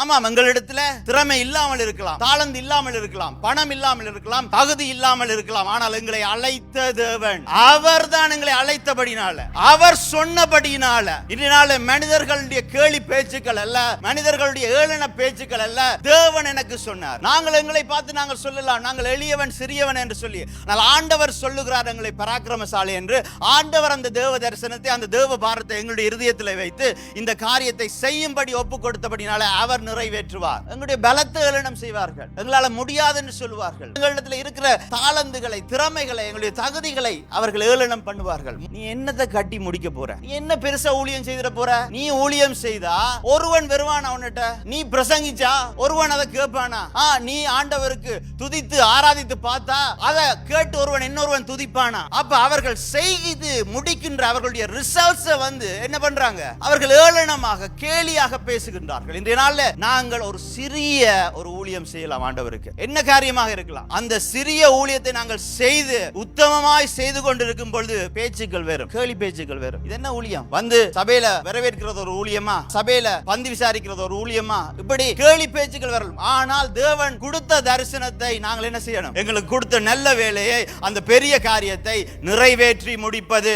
ஆமாம் எங்களிடத்துல திறமை இல்லாமல் இருக்கலாம் தாளந்து இல்லாமல் இருக்கலாம் பணம் இல்லாமல் இருக்கலாம் தகுதி இல்லாமல் இருக்கலாம். ஆனால் எங்களை அழைத்த தேவன் அவர் தான் எங்களை அழைத்தபடினால அவர் சொன்னபடினால இதனால மனிதர்களுடைய கேலி பேச்சுக்கள் அல்ல மனிதர்களுடைய ஏளன பேச்சுக்கள் அல்ல தேவன் எனக்கு சொன்னார். நாங்கள் எங்களை பார்த்து நாங்கள் சொல்லலாம் நாங்கள் எளியவன் சிறியவன் என்று சொல்லி ஆனால் ஆண்டவர் சொல்லுகிறார் எங்களை பராக்கிரமசாலி என்று. ஆண்டவர் அந்த தேவ தரிசனத்தை அந்த தேவ பாரத்தை எங்களுடைய இருதயத்தில் வைத்து இந்த காரியத்தை செய்யும்படி ஒப்பு கொடுத்தபடினால அவர் நிறைவேற்றுவார். எங்களுடைய பலத்தை ஏளனம் செய்வார்கள். எங்களால் முடியாது சொல்லுவார்கள். எங்களிடத்தில் இருக்கிற தாளந்துகளை திறமைகளை எங்களுடைய தகுதிகளை அவர்கள் ஏளனம் பண்ணுவார்கள். நீ என்னத்தை கட்டி முடிக்க போற? நீ என்ன பெருசா ஊழியம் செய்திட போற? நீ ஊழியம் செய்தா ஒருவன் வருவான் அவன்கிட்ட நீ பிரசங்கிச்சா ஒருவன் அதை கேட்பானா? ஆ நீ ஆண்டவருக்கு துதித்து ஆராதித்து பார்த்தா அதை கேட்டு ஒருவன் இன்னொருவன் துதிப்பானா? அப்ப அவர்கள் செய்து முடிக்கின்ற அவர்களுடைய ரிசல்ட்ஸ் வந்து என்ன பண்றாங்க? அவர்கள் ஏளனமாக கேலியாக பேசுகின்றார்கள். இன்றைய நாள்ல நாங்கள் ஒரு சிறிய ஒரு ஊழியம் செய்யலாம் ஆண்டவருக்கு. என்ன காரியமாக இருக்கலாம்? அந்த சிறிய ஊழியத்தை நாங்கள் செய்து உத்தமமாய் செய்து கொண்டிருக்கும் பொழுது பேச்சுக்கள் வேறும் கேலி பேச்சுக்கள் வேறும் இது என்ன ஊழியம்? வந்து சபையில வரவேற்கிறது ஒரு ஊழியமா? சபையில பந்து விசாரிக்கிறது ஒரு ஊழியமா? இப்படி கேலி பேச்சுக்கள் வரலாம். ஆனால் தேவன் கொடுத்த தரிசனத்தை நாங்கள் என்ன செய்யணும்? எங்களுக்கு கொடுத்த நல்ல வேலையை அந்த பெரிய காரியத்தை நிறைவேற்றி முடிப்பது.